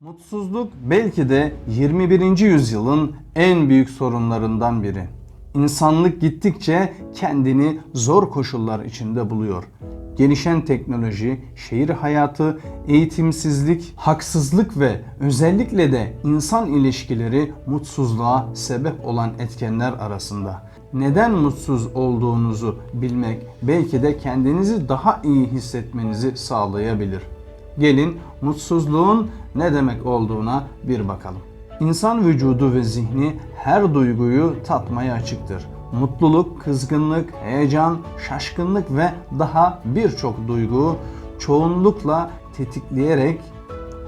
Mutsuzluk belki de 21. yüzyılın en büyük sorunlarından biri. İnsanlık gittikçe kendini zor koşullar içinde buluyor. Gelişen teknoloji, şehir hayatı, eğitimsizlik, haksızlık ve özellikle de insan ilişkileri mutsuzluğa sebep olan etkenler arasında. Neden mutsuz olduğunuzu bilmek belki de kendinizi daha iyi hissetmenizi sağlayabilir. Gelin mutsuzluğun ne demek olduğuna bir bakalım. İnsan vücudu ve zihni her duyguyu tatmaya açıktır. Mutluluk, kızgınlık, heyecan, şaşkınlık ve daha birçok duygu çoğunlukla tetikleyerek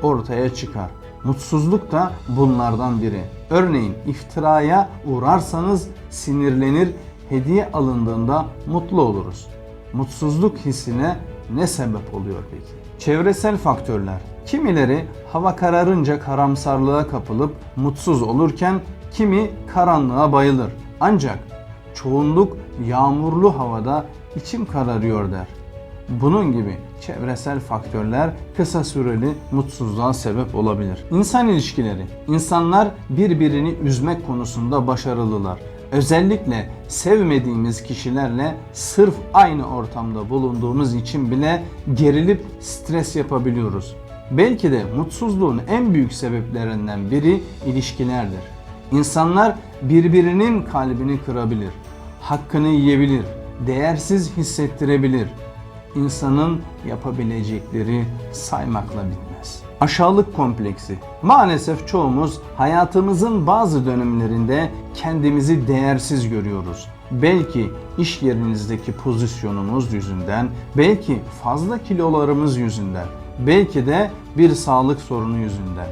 ortaya çıkar. Mutsuzluk da bunlardan biri. Örneğin iftiraya uğrarsanız sinirlenir, hediye alındığında mutlu oluruz. Mutsuzluk hissine ne sebep oluyor peki? Çevresel faktörler. Kimileri hava kararınca karamsarlığa kapılıp mutsuz olurken kimi karanlığa bayılır. Ancak çoğunluk yağmurlu havada içim kararıyor der. Bunun gibi çevresel faktörler kısa süreli mutsuzluğa sebep olabilir. İnsan ilişkileri. İnsanlar birbirini üzmek konusunda başarılılar. Özellikle sevmediğimiz kişilerle sırf aynı ortamda bulunduğumuz için bile gerilip stres yapabiliyoruz. Belki de mutsuzluğun en büyük sebeplerinden biri ilişkilerdir. İnsanlar birbirinin kalbini kırabilir, hakkını yiyebilir, değersiz hissettirebilir. İnsanın yapabilecekleri saymakla bitmez. Aşağılık kompleksi. Maalesef çoğumuz hayatımızın bazı dönemlerinde kendimizi değersiz görüyoruz. Belki iş yerinizdeki pozisyonumuz yüzünden, belki fazla kilolarımız yüzünden, belki de bir sağlık sorunu yüzünden.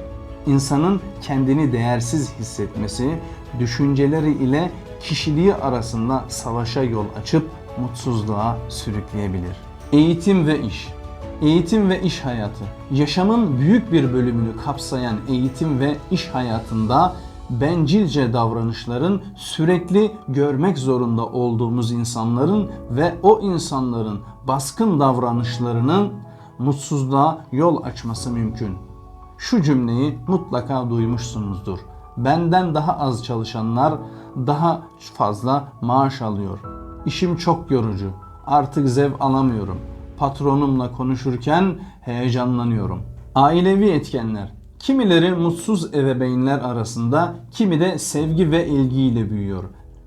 İnsanın kendini değersiz hissetmesi, düşünceleri ile kişiliği arasında savaşa yol açıp mutsuzluğa sürükleyebilir. Eğitim ve iş. Eğitim ve iş hayatı. Yaşamın büyük bir bölümünü kapsayan eğitim ve iş hayatında bencilce davranışların sürekli görmek zorunda olduğumuz insanların ve o insanların baskın davranışlarının mutsuzluğa yol açması mümkün. Şu cümleyi mutlaka duymuşsunuzdur. Benden daha az çalışanlar daha fazla maaş alıyor. İşim çok yorucu. Artık zevk alamıyorum. Patronumla konuşurken heyecanlanıyorum. Ailevi etkenler. Kimileri mutsuz ebeveynler arasında, kimi de sevgi ve ilgiyle büyüyor.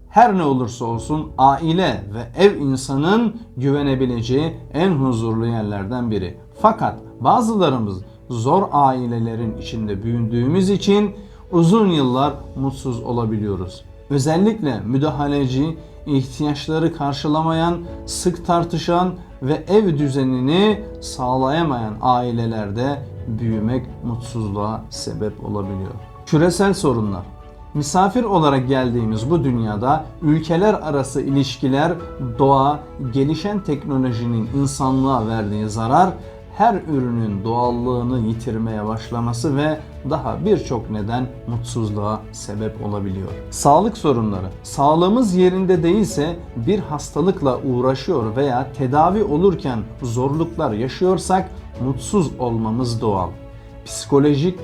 Her ne olursa olsun aile ve ev insanın güvenebileceği en huzurlu yerlerden biri. Fakat bazılarımız zor ailelerin içinde büyüdüğümüz için uzun yıllar mutsuz olabiliyoruz. Özellikle müdahaleci, ihtiyaçları karşılamayan, sık tartışan ve ev düzenini sağlayamayan ailelerde büyümek mutsuzluğa sebep olabiliyor. Küresel sorunlar Misafir olarak geldiğimiz bu dünyada ülkeler arası ilişkiler, doğa, gelişen teknolojinin insanlığa verdiği zarar, her ürünün doğallığını yitirmeye başlaması ve daha birçok neden mutsuzluğa sebep olabiliyor. Sağlık sorunları. Sağlığımız yerinde değilse bir hastalıkla uğraşıyor veya tedavi olurken zorluklar yaşıyorsak mutsuz olmamız doğal. Psikolojik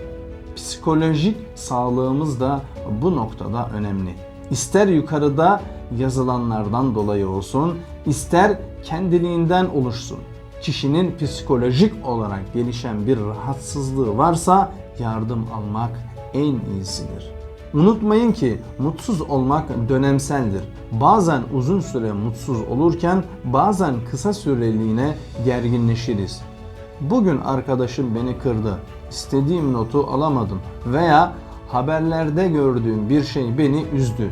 psikolojik sağlığımız da bu noktada önemli. İster yukarıda yazılanlardan dolayı olsun, ister kendiliğinden oluşsun. Kişinin psikolojik olarak gelişen bir rahatsızlığı varsa yardım almak en iyisidir. Unutmayın ki mutsuz olmak dönemseldir. Bazen uzun süre mutsuz olurken bazen kısa süreliğine gerginleşiriz. Bugün arkadaşım beni kırdı. İstediğim notu alamadım veya haberlerde gördüğüm bir şey beni üzdü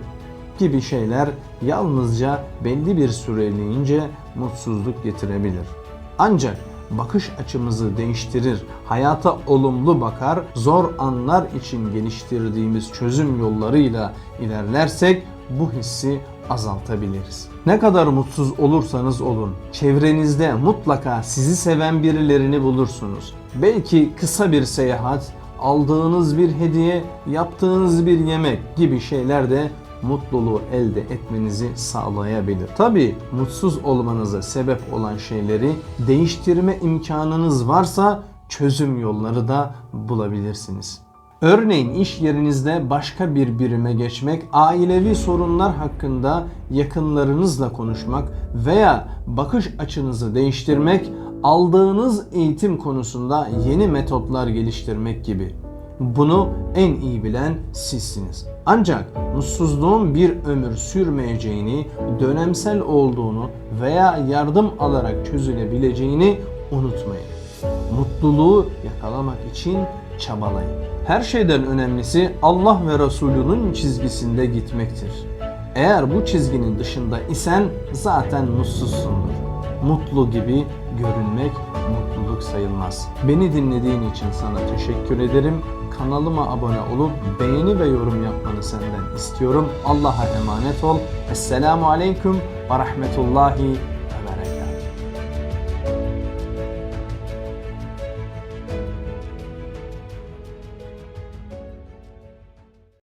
gibi şeyler yalnızca belli bir süreliğince mutsuzluk getirebilir. Ancak bakış açımızı değiştirir, hayata olumlu bakar, zor anlar için geliştirdiğimiz çözüm yollarıyla ilerlersek bu hissi azaltabiliriz. Ne kadar mutsuz olursanız olun, çevrenizde mutlaka sizi seven birilerini bulursunuz. Belki kısa bir seyahat, aldığınız bir hediye, yaptığınız bir yemek gibi şeyler de mutluluğu elde etmenizi sağlayabilir. Tabi mutsuz olmanıza sebep olan şeyleri değiştirme imkanınız varsa çözüm yolları da bulabilirsiniz. Örneğin iş yerinizde başka bir birime geçmek, ailevi sorunlar hakkında yakınlarınızla konuşmak veya bakış açınızı değiştirmek, aldığınız eğitim konusunda yeni metotlar geliştirmek gibi. Bunu en iyi bilen sizsiniz. Ancak mutsuzluğun bir ömür sürmeyeceğini, dönemsel olduğunu veya yardım alarak çözülebileceğini unutmayın. Mutluluğu yakalamak için çabalayın. Her şeyden önemlisi Allah ve Resulünün çizgisinde gitmektir. Eğer bu çizginin dışında isen zaten mutsuzsundur. Mutlu gibi görünmek mutluluk sayılmaz. Beni dinlediğin için sana teşekkür ederim. Kanalıma abone olup beğeni ve yorum yapmanı senden istiyorum. Allah'a emanet ol. Esselamu Aleyküm ve Rahmetullahi